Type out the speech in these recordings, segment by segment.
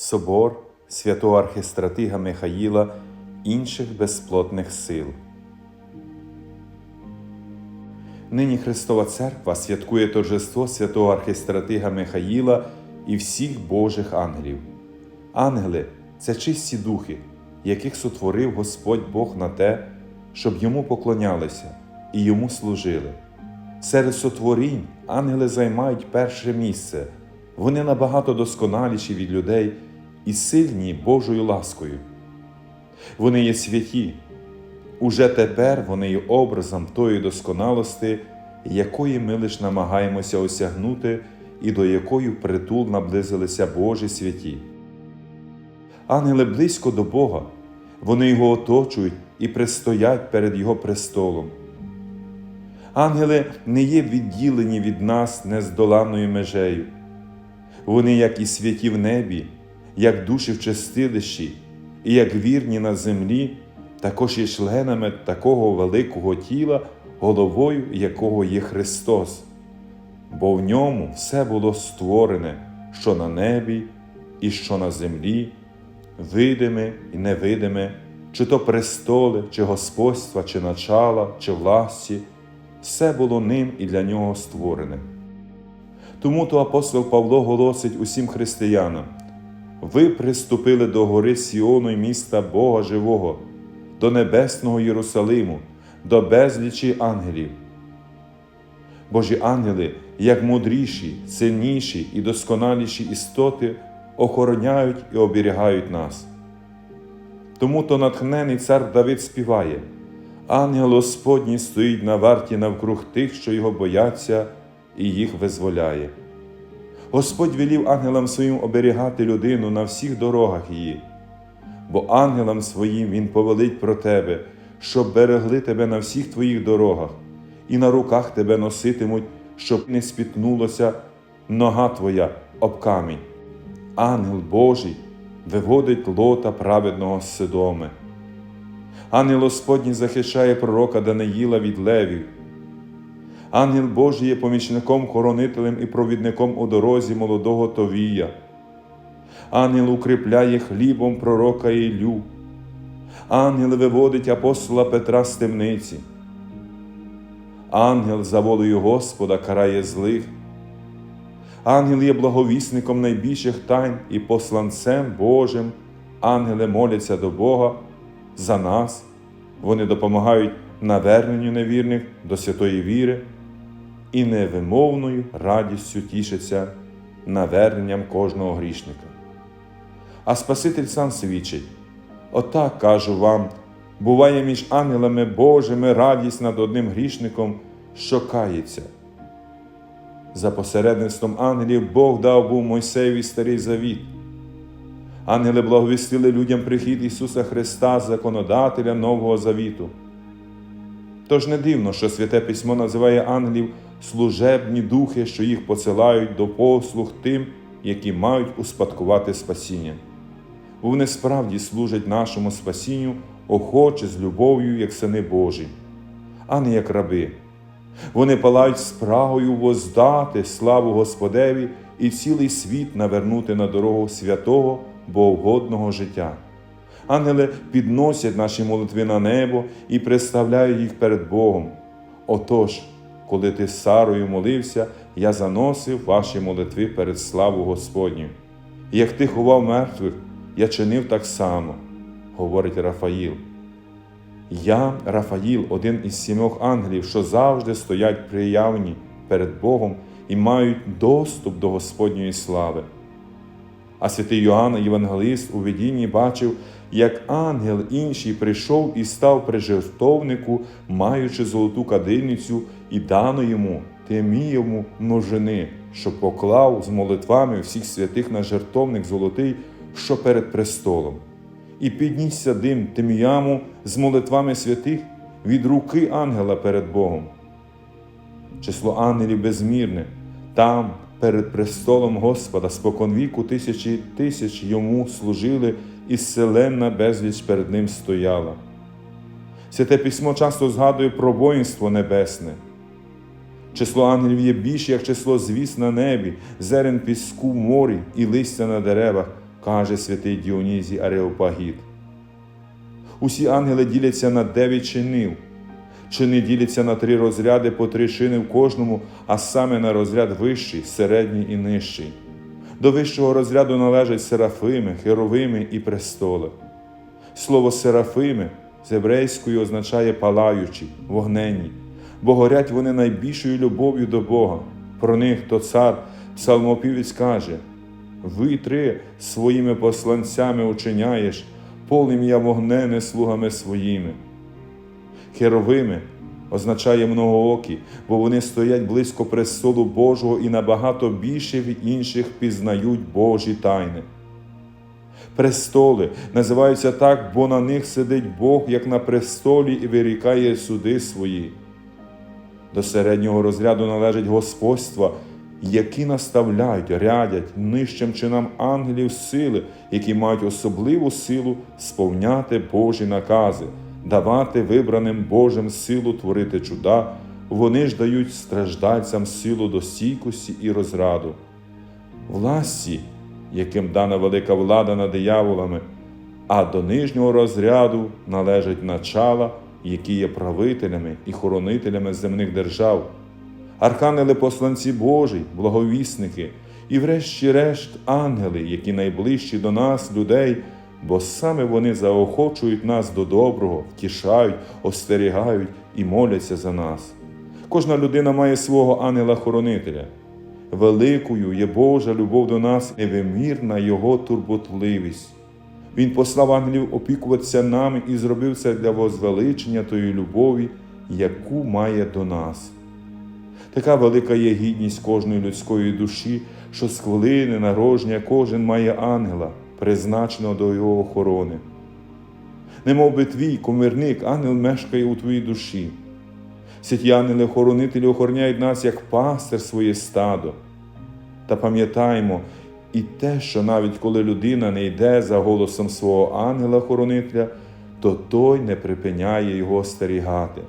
Собор святого архистратига Михаїла інших безплотних сил. Нині Христова Церква святкує торжество святого архистратига Михаїла і всіх Божих ангелів. Ангели це чисті духи, яких сотворив Господь Бог на те, щоб йому поклонялися і йому служили. Серед сотворінь ангели займають перше місце, вони набагато досконаліші від людей і сильні Божою ласкою. Вони є святі, уже тепер вони є образом тої досконалості, якої ми лиш намагаємося осягнути і до якої впритул наблизилися Божі святі. Ангели близько до Бога, вони його оточують і пристоять перед Його престолом. Ангели не є відділені від нас нездоланною межею. Вони, як і святі в небі, як душі в чистилищі, і як вірні на землі, також є членами такого великого тіла, головою якого є Христос, бо в ньому все було створене, що на небі і що на землі, видиме і невидиме, чи то престоли, чи господства, чи начала, чи власті, все було ним і для нього створене. Тому то апостол Павло голосить усім християнам: ви приступили до гори Сіону й міста Бога Живого, до небесного Єрусалиму, до безлічі ангелів. Божі ангели, як мудріші, сильніші і досконаліші істоти, охороняють і оберігають нас. Тому то натхнений цар Давид співає: Ангел Господній стоїть на варті навкруг тих, що його бояться, і їх визволяє. Господь велів ангелам своїм оберігати людину на всіх дорогах її, бо ангелам своїм Він повелить про тебе, щоб берегли тебе на всіх твоїх дорогах, і на руках тебе носитимуть, щоб не спітнулася нога твоя об камінь. Ангел Божий виводить лота праведного з Сидоми. Ангел Господній захищає пророка Даниїла від левів. Ангел Божий є помічником, хоронителем і провідником у дорозі молодого Товія. Ангел укріпляє хлібом пророка Ілю. Ангел виводить апостола Петра з темниці. Ангел за волею Господа карає злих. Ангел є благовісником найбільших тайн і посланцем Божим. Ангели моляться до Бога за нас. Вони допомагають наверненню невірних до святої віри і невимовною радістю тішаться наверненням кожного грішника. А Спаситель сам свідчить: Отак кажу вам, буває між ангелами Божими радість над одним грішником, що кається. За посередництвом ангелів Бог дав був Мойсеєві старий завіт. Ангели благовістили людям прихід Ісуса Христа, законодателя Нового Завіту. Тож не дивно, що Святе Письмо називає ангелів служебні духи, що їх посилають до послуг тим, які мають успадкувати спасіння. Вони справді служать нашому спасінню охоче з любов'ю, як сини Божі, а не як раби. Вони палають спрагою воздати славу Господеві і цілий світ навернути на дорогу святого богогодного життя. Ангели підносять наші молитви на небо і представляють їх перед Богом. Отож, коли ти з Сарою молився, я заносив ваші молитви перед славу Господню. І як ти ховав мертвих, я чинив так само, говорить Рафаїл. Я, Рафаїл, один із сімох ангелів, що завжди стоять приявні перед Богом і мають доступ до Господньої слави. А святий Йоанн, Євангелист, у видінні бачив, як ангел інший прийшов і став при жертовнику, маючи золоту кадильницю, і дано йому темієву множини, що поклав з молитвами всіх святих на жертовник золотий, що перед престолом. І піднісся дим теміяму з молитвами святих від руки ангела перед Богом. Число ангелів безмірне, там, перед престолом Господа, споконвіку тисячі тисяч йому служили, і селенна безліч перед ним стояла. Святе письмо часто згадує про воїнство небесне. Число ангелів є більше, як число звіс на небі, зерен піску в морі і листя на деревах, каже святий Діонізій Ареопагіт. Усі ангели діляться на дев'ять чинів. Чини діляться на три розряди по три чини в кожному, а саме на розряд вищий, середній і нижчий. До вищого розряду належать серафими, херовими і престоли. Слово серафими з єврейської означає палаючі, вогненні, бо горять вони найбільшою любов'ю до Бога. Про них то цар псалмопівець каже: Ви три своїми посланцями учиняєш, полум'я вогнене слугами своїми. Херовими означає многоокі, бо вони стоять близько престолу Божого і набагато більше від інших пізнають Божі тайни. Престоли називаються так, бо на них сидить Бог, як на престолі, і вирікає суди свої. До середнього розряду належить господства, які наставляють, рядять нижчим чинам ангелів сили, які мають особливу силу сповняти Божі накази, давати вибраним Божим силу творити чуда, вони ж дають страждальцям силу до стійкості і розраду. Власті, яким дана велика влада над дияволами, а до нижнього розряду належать начала, які є правителями і хоронителями земних держав, архангели посланці Божі, благовісники, і, врешті-решт, ангели, які найближчі до нас, людей, бо саме вони заохочують нас до доброго, втішають, остерігають і моляться за нас. Кожна людина має свого ангела-хоронителя. Великою є Божа любов до нас, невимірна Його турботливість. Він послав ангелів опікуватися нами і зробив це для возвеличення тої любові, яку має до нас. Така велика є гідність кожної людської душі, що з хвилини народження кожен має ангела, призначеного до його охорони. Немов би твій комірник, ангел мешкає у твоїй душі. Святі ангели-хоронителі охороняють нас як пастир своє стадо. Та пам'ятаймо і те, що навіть коли людина не йде за голосом свого ангела-хоронителя, то той не припиняє його остерігати.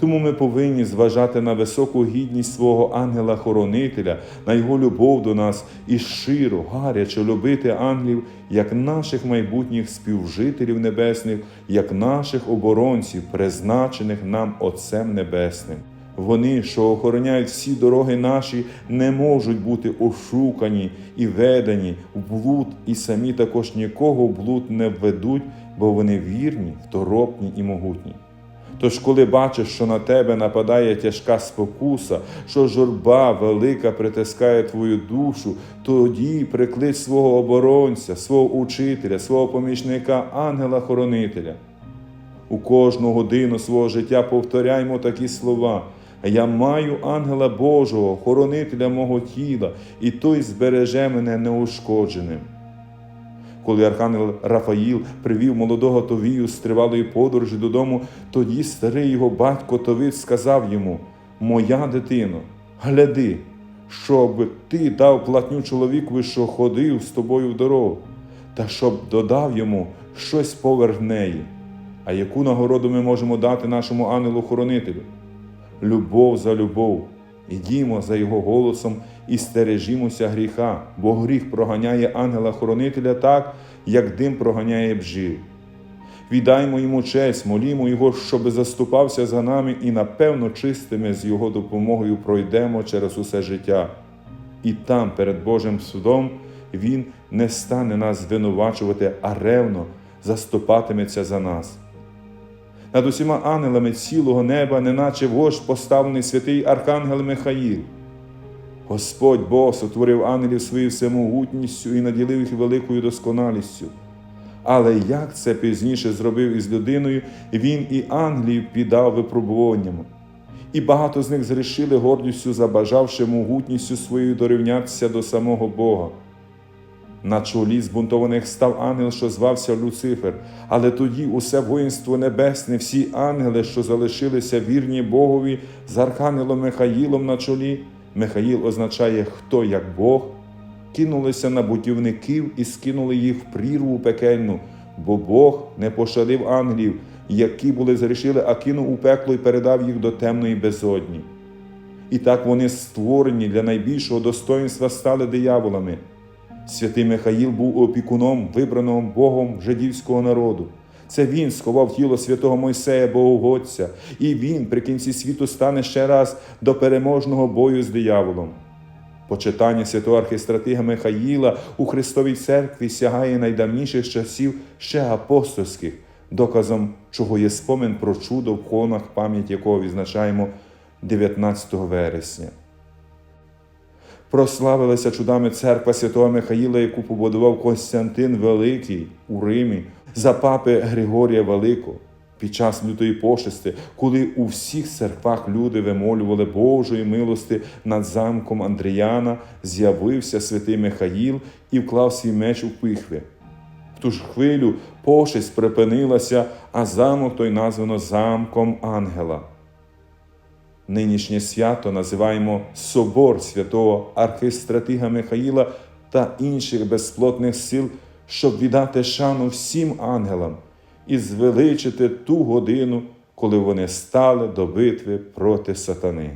Тому ми повинні зважати на високу гідність свого ангела-хоронителя, на його любов до нас і щиро, гаряче любити ангелів як наших майбутніх співжителів небесних, як наших оборонців, призначених нам Отцем Небесним. Вони, що охороняють всі дороги наші, не можуть бути ошукані і ведені в блуд, і самі також нікого в блуд не введуть, бо вони вірні, второпні і могутні. Тож, коли бачиш, що на тебе нападає тяжка спокуса, що журба велика притискає твою душу, тоді приклич свого оборонця, свого учителя, свого помічника, ангела-хоронителя. У кожну годину свого життя повторяймо такі слова. Я маю ангела Божого, хоронителя мого тіла, і той збереже мене неушкодженим. Коли архангел Рафаїл привів молодого Товію з тривалої подорожі додому, тоді старий його батько Товит сказав йому: Моя дитино, гляди, щоб ти дав платню чоловікові, що ходив з тобою в дорогу, та щоб додав йому щось поверх неї. А яку нагороду ми можемо дати нашому ангелу-хоронителю? Любов за любов. Ідімо за його голосом і стережімося гріха, бо гріх проганяє ангела-хоронителя так, як дим проганяє бжів. Віддаймо йому честь, молімо Його, щоби заступався за нами, і напевно чистими з Його допомогою пройдемо через усе життя. І там, перед Божим судом, Він не стане нас звинувачувати, а ревно заступатиметься за нас. Над усіма ангелами цілого неба, неначе вождь поставлений святий Архангел Михаїл. Господь Бог сотворив ангелів своєю всемогутністю і наділив їх великою досконалістю. Але як це пізніше зробив із людиною, він і ангелів піддав випробуванням. І багато з них згрішили гордістю, забажавши могутністю своєю дорівнятися до самого Бога. На чолі збунтованих став ангел, що звався Люцифер, але тоді усе воїнство небесне, всі ангели, що залишилися вірні Богові, з архангелом Михаїлом на чолі. Михаїл означає хто як Бог, кинулися на бутівників і скинули їх в прірву пекельну, бо Бог не пошалив ангелів, які були зрішили, а кинув у пекло і передав їх до темної безодні. І так вони створені для найбільшого достоїнства стали дияволами. Святий Михаїл був опікуном, вибраного Богом жидівського народу. Це він сховав тіло святого Мойсея Богогодця, і він при кінці світу стане ще раз до переможного бою з дияволом. Почитання святого архистратига Михаїла у Христовій церкві сягає найдавніших часів ще апостольських, доказом чого є спомин про чудо в хонах, пам'ять якого відзначаємо 19 вересня. Прославилася чудами церква святого Михаїла, яку побудував Константин Великий у Римі за папи Григорія Великого. Під час лютої пошести, коли у всіх церквах люди вимолювали Божої милости над замком Андріяна, з'явився святий Михаїл і вклав свій меч у пихви. В ту ж хвилю пошесть припинилася, а замок той названо замком ангела. Нинішнє свято називаємо Собор святого архистратига Михаїла та інших безплотних сил, щоб віддати шану всім ангелам і звеличити ту годину, коли вони стали до битви проти сатани.